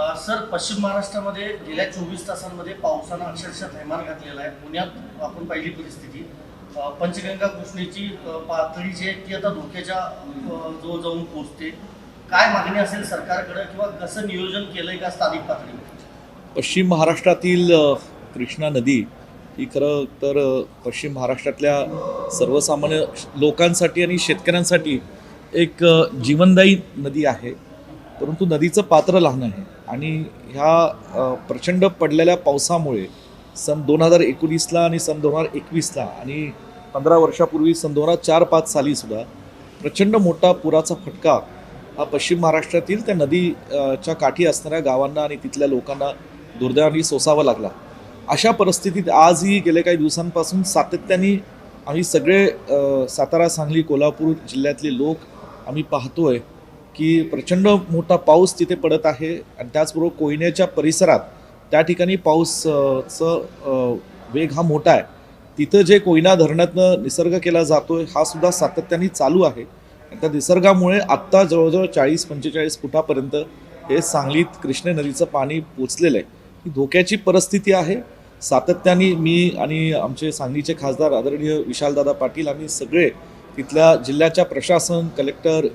Sir पश्चिम महाराष्ट्रामध्ये गेल्या चोवीस तासांमध्ये पावसानं अक्षरशः थैमान घातलेला आहे. पुण्यात आपण पहिली परिस्थिती पंचगंगा कृष्णेची पातळी जी आहे ती आता धोक्याच्या जो जाऊन पोहोचते काय मागणी असेल सरकारकडे किंवा कसं नियोजन केलंय का स्थानिक पातळीवर? पश्चिम महाराष्ट्रातील कृष्णा नदी ही खरं तर पश्चिम महाराष्ट्रातल्या सर्वसामान्य लोकांसाठी आणि शेतकऱ्यांसाठी एक जीवनदायी नदी आहे. परंतु नदीचं पात्र लहान आहे आणि ह्या प्रचंड पडलेल्या पावसामुळे सन दोन हजार एकोणीसला आणि सन दोन हजार एकवीसला आणि पंधरा वर्षापूर्वी सन दोन हजार चार पाच सालीसुद्धा प्रचंड मोठा पुराचा फटका हा पश्चिम महाराष्ट्रातील त्या नदीच्या काठी असणाऱ्या गावांना आणि तिथल्या लोकांना दुर्दैवाने सोसावा लागला. अशा परिस्थितीत आजही गेल्या काही दिवसांपासून सातत्याने आम्ही सगळे सातारा सांगली कोल्हापूर जिल्ह्यातले लोक आम्ही पाहतोय. की प्रचंड मोठा पाऊस तिथे पडत आहे आणि त्याचबरोबर कोयनेच्या परिसरात त्या ठिकाणी पाऊसचं वेग हा मोठा आहे. तिथं जे कोयना धरणातनं निसर्ग केला जातोय हा सुद्धा सातत्याने चालू आहे. आणि त्या निसर्गामुळे आत्ता जवळजवळ चाळीस पंचेचाळीस फुटापर्यंत हे सांगलीत कृष्ण नदीचं पाणी पोचलेलं आहे. ही धोक्याची परिस्थिती आहे. सातत्याने मी आणि आमचे सांगलीचे खासदार आदरणीय विशालदादा पाटील आम्ही सगळे तिथल्या जिल्ह्याच्या प्रशासन कलेक्टर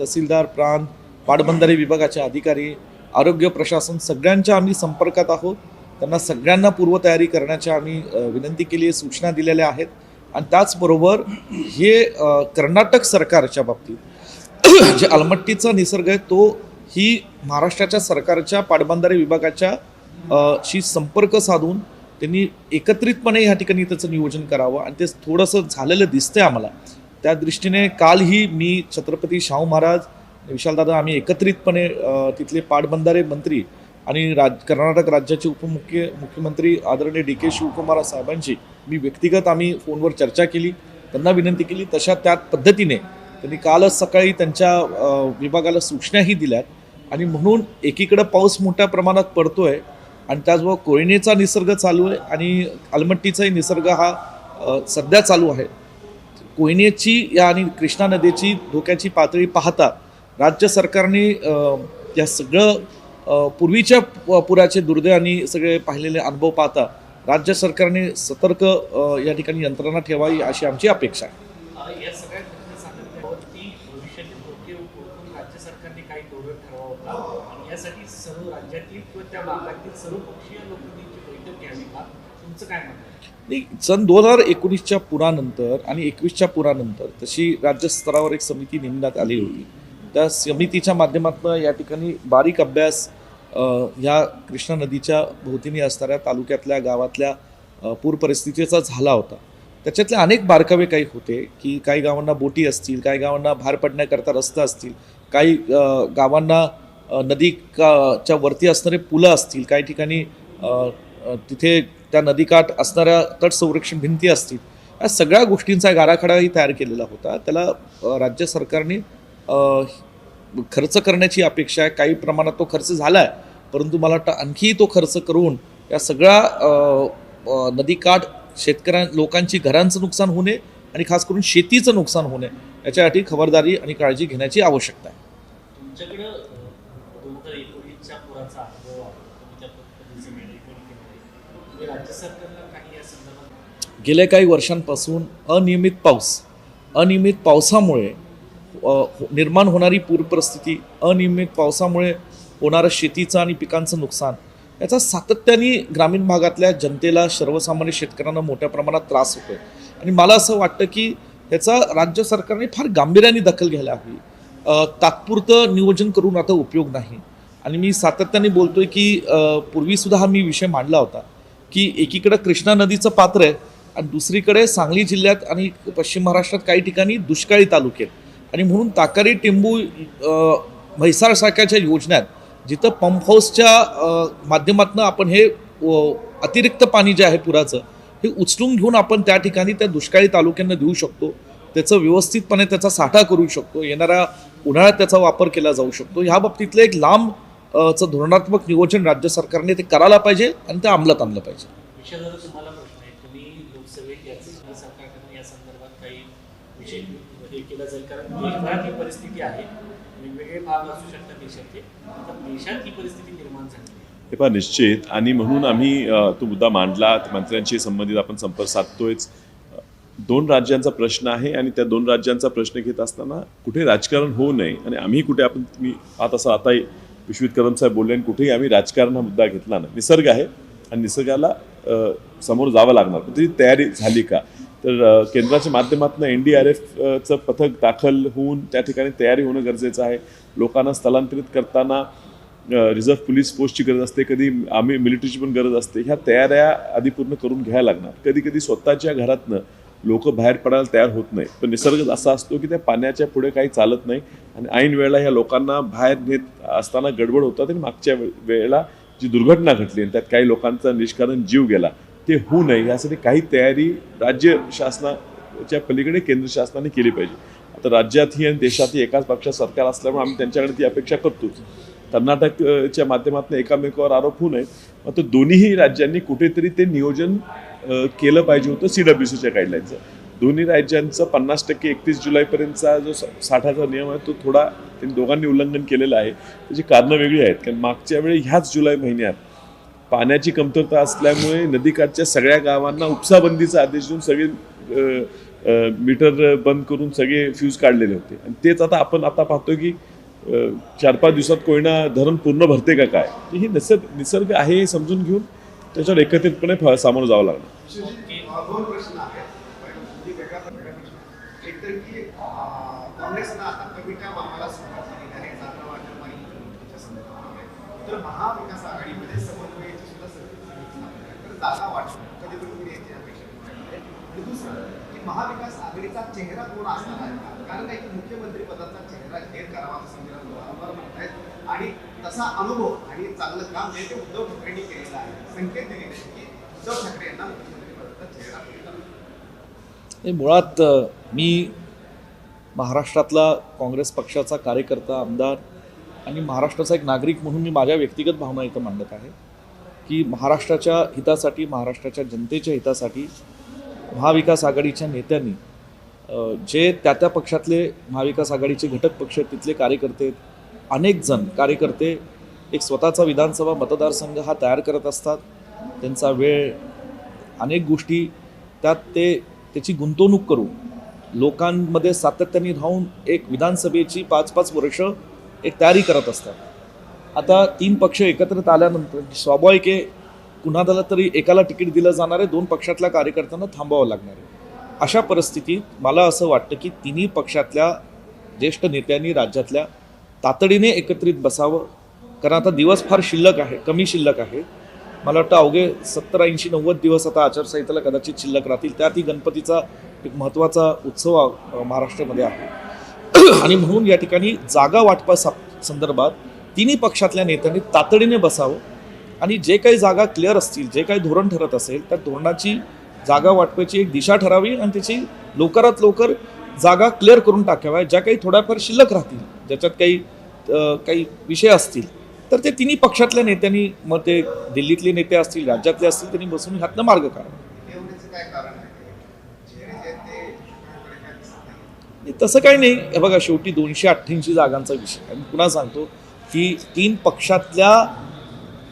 तहसीलदार प्रांत पाटबंधारे विभागाचे अधिकारी आरोग्य प्रशासन सगळ्यांच्या आम्ही संपर्कात आहोत. त्यांना सगळ्यांना पूर्वतयारी करण्याची आम्ही विनंती केली आहे सूचना दिलेल्या आहेत. आणि त्याचबरोबर हे कर्नाटक सरकारच्या बाबतीत जे अलमट्टीचा निसर्ग आहे तो ही महाराष्ट्राच्या सरकारच्या पाटबंधारे विभागाच्या शी संपर्क साधून त्यांनी एकत्रितपणे ह्या ठिकाणी त्याचं नियोजन करावं. आणि ते थोडंसं झालेलं दिसतंय आम्हाला. त्या दृष्टीने कालही मी छत्रपती शाहू महाराज विशालदादा आम्ही एकत्रितपणे तिथले पाटबंधारे मंत्री आणि राज कर्नाटक राज्याचे उपमुख्य मुख्यमंत्री आदरणीय डी के शिवकुमार साहेबांची मी व्यक्तिगत आम्ही फोनवर चर्चा केली त्यांना विनंती केली. तशा त्या पद्धतीने त्यांनी कालच सकाळी त्यांच्या विभागाला सूचनाही दिल्यात आणि म्हणून एकीकडं पाऊस मोठ्या प्रमाणात पडतोय आणि त्याचबरोबर कोयनेचा निसर्ग चालू आहे आणि अलमट्टीचाही निसर्ग हा सध्या चालू आहे. कोयनेची या आणि कृष्णा नदीची धोक्याची पातळी पाहता राज्य सरकारने या सगळं पूर्वीच्या पुराचे दुर्दैव आणि सगळे पाहिलेले अनुभव पाहता राज्य सरकारने सतर्क या ठिकाणी यंत्रणा ठेवावी अशी आमची अपेक्षा आहे. यासाठी सर्व राज्यातील किंवा त्या भागातील सर्व पक्षीय लोकांची बैठक घ्यावी का? तुमचं काय म्हणणं नाही सन दोन हजार एकोणीसच्या पुरानंतर आणि एकवीसच्या पुरानंतर तशी राज्यस्तरावर एक समिती नेमण्यात आली होती. त्या समितीच्या माध्यमातून या ठिकाणी बारीक अभ्यास ह्या कृष्णा नदीच्या भोवतीने असणाऱ्या तालुक्यातल्या गावातल्या पूर परिस्थितीचा झाला होता. त्याच्यातले अनेक बारकावे काही होते की काही गावांना बोटी असतील काही गावांना भार पडण्याकरता रस्ता असतील काही गावांना नदी का च्या वरती असणारे पुलं असतील काही ठिकाणी तिथे त्या नदीकाठ असणाऱ्या तट संरक्षण भिंती असतील या सगळ्या गोष्टींचा एक आराखडाही तयार केलेला होता. त्याला राज्य सरकारने खर्च करण्याची अपेक्षा आहे. काही प्रमाणात तो खर्च झाला आहे परंतु मला वाटतं आणखी तो खर्च करून या सगळ्या नदीकाठ शेतकऱ्यां लोकांची घरांचं नुकसान होणे आणि खास करून शेतीचं नुकसान होणे याच्यासाठी खबरदारी आणि काळजी घेण्याची आवश्यकता आहे. तुमच्याकडं राज्य सरकारला काही या संदर्भात गेल्या काही वर्षांपासून अनियमित पाऊस अनियमित पावसामुळे हो, निर्माण होणारी पूरपरिस्थिती अनियमित पावसामुळे होणारं शेतीचं आणि पिकांचं नुकसान याचा सातत्याने ग्रामीण भागातल्या जनतेला सर्वसामान्य शेतकऱ्यांना मोठ्या प्रमाणात त्रास होतोय. आणि मला असं वाटतं की ह्याचा राज्य सरकारने फार गांभीर्याने दखल घ्यायला हवी. तात्पुरतं नियोजन करून आता उपयोग नाही. आणि मी सातत्याने बोलतोय की पूर्वीसुद्धा हा मी विषय मांडला होता. की एकीकडं कृष्णा नदीचं पात्र आहे आणि दुसरीकडे सांगली जिल्ह्यात आणि पश्चिम महाराष्ट्रात काही ठिकाणी दुष्काळी तालुके आहेत. आणि म्हणून ताकारी टिंबू म्हैसाळसारख्याच्या म्हैसाळ सारख्याच्या योजनात जिथं पंप हाऊसच्या माध्यमातून आपण हे अतिरिक्त पाणी जे आहे पुराचं हे उचलून घेऊन आपण त्या ठिकाणी त्या दुष्काळी तालुक्यांना देऊ शकतो. त्याचं व्यवस्थितपणे त्याचा साठा करू शकतो. येणाऱ्या उन्हाळ्यात त्याचा वापर केला जाऊ शकतो. ह्या बाबतीतलं एक लांब चं धोरणात्मक नियोजन राज्य सरकारने ते करायला पाहिजे आणि ते अंमलात आणलं पाहिजे. विषयाला तुम्हाला प्रश्न आहे. तुम्ही लोकसभेत याच सरकारकडून या संदर्भात काही विषय हे ही ही. हे पहा निश्चित. आणि म्हणून आम्ही तो मुद्दा मांडला मंत्र्यांशी संबंधित आपण संपर्क साधतोयच. दोन राज्यांचा प्रश्न आहे आणि त्या दोन राज्यांचा प्रश्न घेत असताना कुठे राजकारण होऊ नये आणि आम्ही कुठे आपण तुम्ही पाहत असा आता विश्वित कदम साहेब बोलले आणि कुठेही आम्ही राजकारण हा मुद्दा घेतला नाही. निसर्ग आहे आणि निसर्गाला समोर जावं लागणार. पण त्याची तयारी झाली का? तर केंद्राच्या माध्यमातून एन डी आर एफचं पथक दाखल होऊन त्या ठिकाणी तयारी होणं गरजेचं आहे. लोकांना स्थलांतरित करताना रिझर्व्ह पोलीस फोर्सची गरज असते. कधी आम्ही मिलिटरीची पण गरज असते. ह्या तयाऱ्या आधी पूर्ण करून घ्यायला लागणार. कधी कधी स्वतःच्या घरातनं लोक बाहेर पडायला तयार होत नाही. पण निसर्ग असा असतो की त्या पाण्याच्या पुढे काही चालत नाही आणि ऐन वेळेला ह्या लोकांना बाहेर नेत असताना गडबड होतात आणि मागच्या वेळेला जी दुर्घटना घडली आणि त्यात काही लोकांचा निष्कारण जीव गेला ते होऊ नये यासाठी काही तयारी राज्य शासनाच्या पलीकडे केंद्र शासनाने केली पाहिजे. आता राज्यातही आणि देशातही एकाच पक्षात सरकार असल्यामुळे आम्ही त्यांच्याकडे ती अपेक्षा करतोच. कर्नाटकच्या माध्यमातून एकामेकावर आरोप होऊ नये. मात्र दोन्हीही राज्यांनी कुठेतरी ते नियोजन केलं पाहिजे होतं सी डब्ल्यू सीच्या गाईडलाईनचं दोन्ही राज्यांचं पन्नास टक्के एकतीस जुलैपर्यंतचा जो साठाचा नियम आहे तो थोडा त्यांनी दोघांनी उल्लंघन केलेलं आहे. त्याची कारणं वेगळी आहेत कारण मागच्या वेळी ह्याच जुलै महिन्यात पाण्याची कमतरता असल्यामुळे नदीकाठच्या सगळ्या गावांना उपसाबंदीचा आदेश देऊन सगळे मीटर बंद करून सगळे फ्यूज काढलेले होते. आणि तेच आता आपण आता पाहतो की चार पाच दिवसात कोयना धरण पूर्ण भरते का काय? हे निसर्ग निसर्ग आहे हे समजून घेऊन त्याच्यावर एकत्रितपणे फ- सामोरं जावं लागणार. दोन प्रश्न आहेत. वेगळा प्रश्न एक तर की काँग्रेसनं आता कविता आम्हाला सुरुवात केली आहे जागा वाटप आणि निवडणुकीच्या संदर्भामध्ये तर महाविकास आघाडीमध्ये समन्वयाची सुद्धा तर जागा वाटप कधी तुम्ही याची अपेक्षा आणि दुसरं की महाविकास आघाडीचा चेहरा कोण असणार आहे? कारण काय की मुख्यमंत्री पदाचा चेहरा घेर करावा असं संजय वारंवार म्हणतायत. आणि तसा अनुभव आणि चांगलं काम हे ते उद्धव ठाकरेंनी केलेलं आहे. संकेत दिलेले की हे मुळात मी महाराष्ट्रातला काँग्रेस पक्षाचा कार्यकर्ता आमदार आणि महाराष्ट्राचा एक नागरिक म्हणून मी माझ्या व्यक्तिगत भावना इथं मांडत आहे की महाराष्ट्राच्या हितासाठी महाराष्ट्राच्या जनतेच्या हितासाठी महाविकास आघाडीच्या नेत्यांनी जे त्या त्या पक्षातले महाविकास आघाडीचे घटक पक्ष आहेत, तिथले कार्यकर्ते अनेक जण कार्यकर्ते एक स्वतःचा विधानसभा मतदारसंघ हा तयार करत असतात. त्यांचा वेळ अनेक गोष्टी त्यात ते त्याची गुंतवणूक करून लोकांमध्ये सातत्याने राहून एक विधानसभेची पाच पाच वर्ष एक तयारी करत असतात. आता तीन पक्ष एकत्रित आल्यानंतर स्वाभाविक आहे कुणाला तरी एकाला तिकीट दिलं जाणार आहे दोन पक्षातल्या कार्यकर्त्यांना थांबावं लागणार आहे. अशा परिस्थितीत मला असं वाटतं की तिन्ही पक्षातल्या ज्येष्ठ नेत्यांनी राज्यातल्या तातडीने एकत्रित बसावं. कारण आता दिवस फार शिल्लक आहे कमी शिल्लक आहे. मला वाटतं अवघे सत्तर ऐंशी नव्वद दिवस आता आचारसंहितेला कदाचित शिल्लक राहतील. त्यातही गणपतीचा एक महत्त्वाचा उत्सव महाराष्ट्रामध्ये आहे. आणि म्हणून या ठिकाणी जागा वाटपा संदर्भात तिन्ही पक्षातल्या नेत्यांनी तातडीने बसावं आणि जे काही जागा क्लिअर असतील जे काही धोरण ठरत असेल त्या धोरणाची जागा वाटपाची एक दिशा ठरावी आणि त्याची लवकरात लवकर जागा क्लिअर करून टाकाव्या ज्या काही थोड्याफार शिल्लक राहतील ज्याच्यात काही काही विषय असतील. तर ते तिन्ही पक्षातल्या नेत्यांनी मग ते दिल्लीतले नेते असतील राज्यातले असतील त्यांनी बसून ह्यातनं मार्ग काढावा तसं काही नाही. हे बघा शेवटी दोनशे अठ्ठ्याऐंशी जागांचा विषय. आहे. मी पुन्हा सांगतो की तीन पक्षातल्या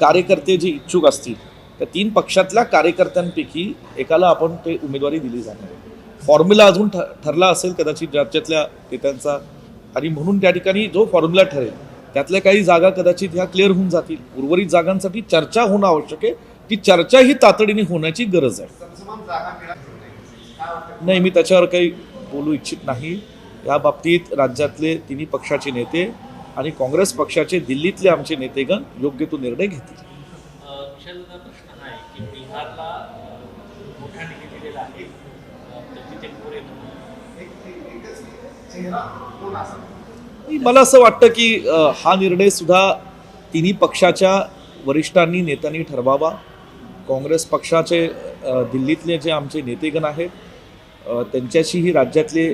कार्यकर्ते जे इच्छुक असतील त्या तीन पक्षातल्या कार्यकर्त्यांपैकी एकाला आपण ते उमेदवारी दिली जाणार आहे. फॉर्म्युला अजून ठ ठरला असेल कदाचित राज्यातल्या नेत्यांचा. आणि म्हणून त्या ठिकाणी जो फॉर्म्युला ठरेल त्यातल्या काही जागा कदाचित ह्या क्लिअर होऊन जातील. उर्वरित जागांसाठी चर्चा होणं आवश्यक आहे. ती चर्चा ही तातडीने होण्याची गरज आहे. नाही. मी त्याच्यावर काही बोलू इच्छित नाही. या बाबतीत राज्यातले तिन्ही पक्षाचे नेते आणि काँग्रेस पक्षाचे दिल्लीतले आमचे नेतेगण योग्य तो निर्णय घेतील. मोठा मला असं वाटतं की हा निर्णय सुद्धा तिन्ही पक्षाच्या वरिष्ठांनी नेत्यांनी ठरवावा. काँग्रेस पक्षाचे दिल्लीतले जे आमचे नेतेगण आहेत त्यांच्याशीही राज्यातले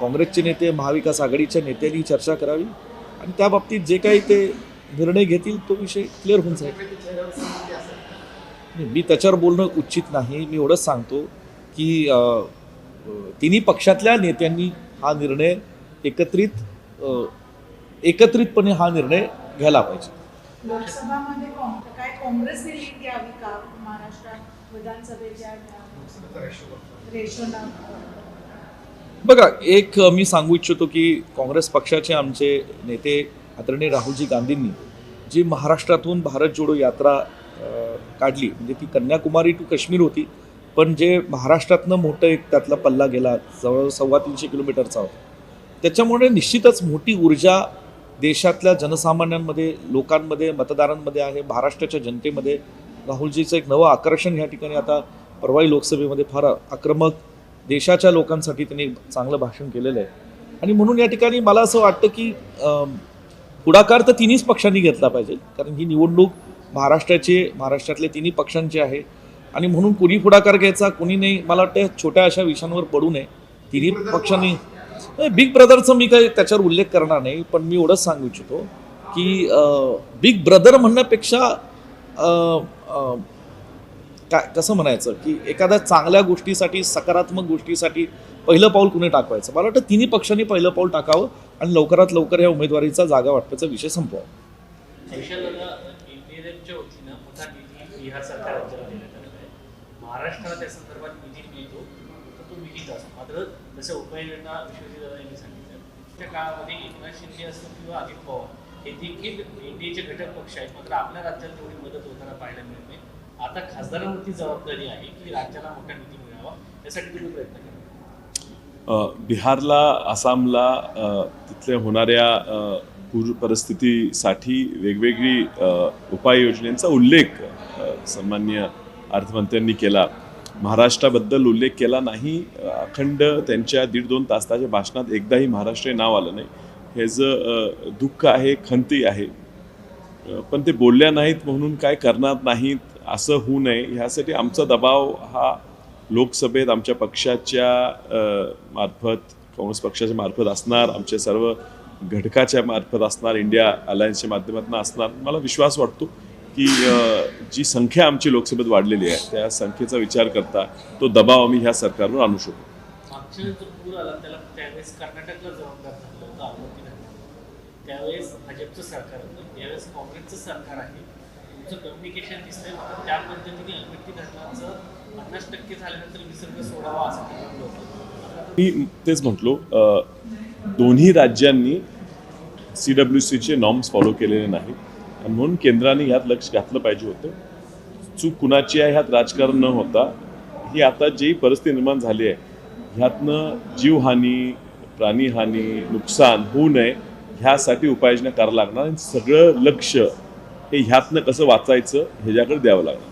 काँग्रेसचे नेते महाविकास आघाडीच्या नेत्यांनी चर्चा करावी आणि त्या बाबतीत जे काही ते निर्णय घेतील तो विषय क्लिअर होऊन जाईल. मी त्याच्यावर बोलणं उचित नाही. मी एवढंच सांगतो की तिन्ही पक्षातल्या नेत्यांनी हा निर्णय एकत्रित एकत्रितपणे हा निर्णय घ्यायला पाहिजे. लोकसभामध्ये काँग- काय काँग्रेसने लीड घ्यावी का? महाराष्ट्रात विधानसभेच्या रेशोना बघा एक मी सांगू इच्छितो की काँग्रेस पक्षाचे आमचे नेते आदरणीय राहुलजी गांधींनी जी महाराष्ट्रातून भारत जोडो यात्रा काढली म्हणजे ती कन्याकुमारी टू काश्मीर होती पण जे महाराष्ट्रातनं मोठं एक त्यातला पल्ला गेला जवळ सव्वा तीनशे किलोमीटरचा होता. त्याच्यामुळे निश्चितच मोठी ऊर्जा देशातल्या जनसामान्यांमध्ये लोकांमध्ये मतदारांमध्ये आहे. महाराष्ट्राच्या जनतेमध्ये राहुलजीचं एक नवं आकर्षण ह्या ठिकाणी आता परवाई लोकसभेमध्ये फार आक्रमक देशाच्या लोकांसाठी त्यांनी चांगलं भाषण केलेलं आहे. आणि म्हणून या ठिकाणी मला असं वाटतं की पुढाकार तर तिन्हीच पक्षांनी घेतला पाहिजे. कारण ही निवडणूक महाराष्ट्राची महाराष्ट्रातले तिन्ही पक्षांची आहे. आणि म्हणून कुणी पुढाकार घ्यायचा कुणी नाही मला वाटतं छोट्या अशा विषयांवर पडू नये. तिन्ही पक्षांनी बिग ब्रदरचं मी काही त्याच्यावर उल्लेख करणार नाही पण मी एवढंच सांगू इच्छितो की बिग ब्रदर म्हणण्यापेक्षा काय कसं म्हणायचं की एखाद्या चांगल्या गोष्टीसाठी सकारात्मक गोष्टीसाठी पहिलं पाऊल कुणी टाकवायचं? मला वाटतं तिन्ही पक्षांनी पहिलं पाऊल टाकावं आणि लवकरात लवकर या उमेदवारीचा जागा वाटपाचा विषय संपवावा. देशाला एनडीएच्या वतीनं मोठा निधी बिहार सरकार राज्याला देण्यात आलेला आहे महाराष्ट्राला त्या संदर्भात निधी मिळतो तर तो निधीच असतो मात्र जसं उपाययोजना विश्वजित यांनी सांगितलं. त्या काळामध्ये एकनाथ शिंदे असो किंवा अजित पवार हे देखील एनडीएचे घटक पक्ष आहेत. मात्र आपल्या राज्याला तेवढी मदत होताना पाहायला मिळत नाही. आता खासदारांवरती जबाबदारी आहे की राज्याला मोठा निधी मिळावा यासाठी तुम्ही प्रयत्न करा. बिहारला आसामला तिथल्या होणाऱ्या पूर परिस्थितीसाठी वेगवेगळी उपाययोजनांचा उल्लेख सन्मान्य अर्थमंत्र्यांनी केला. महाराष्ट्राबद्दल उल्लेख केला नाही. अखंड त्यांच्या दीड दोन तासाच्या भाषणात एकदाही महाराष्ट्र हे नाव आलं नाही. हे दुःख आहे खंती आहे पण ते बोलल्या नाहीत म्हणून काय करणार नाहीत असं होऊ नये. ह्यासाठी आमचा दबाव हा लोकसभेत आमच्या पक्षाच्या मार्फत काँग्रेस पक्षाच्या मार्फत असणार. आमच्या सर्व घटकाच्या मार्फत असणार. इंडिया अलायन्सच्या माध्यमातून असणार. मला विश्वास वाटतो. की जी संख्या आमची लोकसभेत वाढलेली आहे त्या संख्येचा विचार करता तो दबाव आम्ही ह्या सरकारवर आणू शकतो मी तेच म्हटलो दोन्ही राज्यांनी सी डब्ल्यू सीचे नॉर्म्स फॉलो केलेले नाही आणि म्हणून केंद्राने ह्यात लक्ष घातलं पाहिजे होतं. चूक कुणाची आहे ह्यात राजकारण न होता ही आता जी परिस्थिती निर्माण झाली आहे ह्यातनं जीवहानी प्राणीहानी नुकसान होऊ नये ह्यासाठी उपाययोजना करावं लागणार आणि सगळं लक्ष हे ह्यातनं कसं वाचायचं ह्याच्याकडे द्यावं लागणार.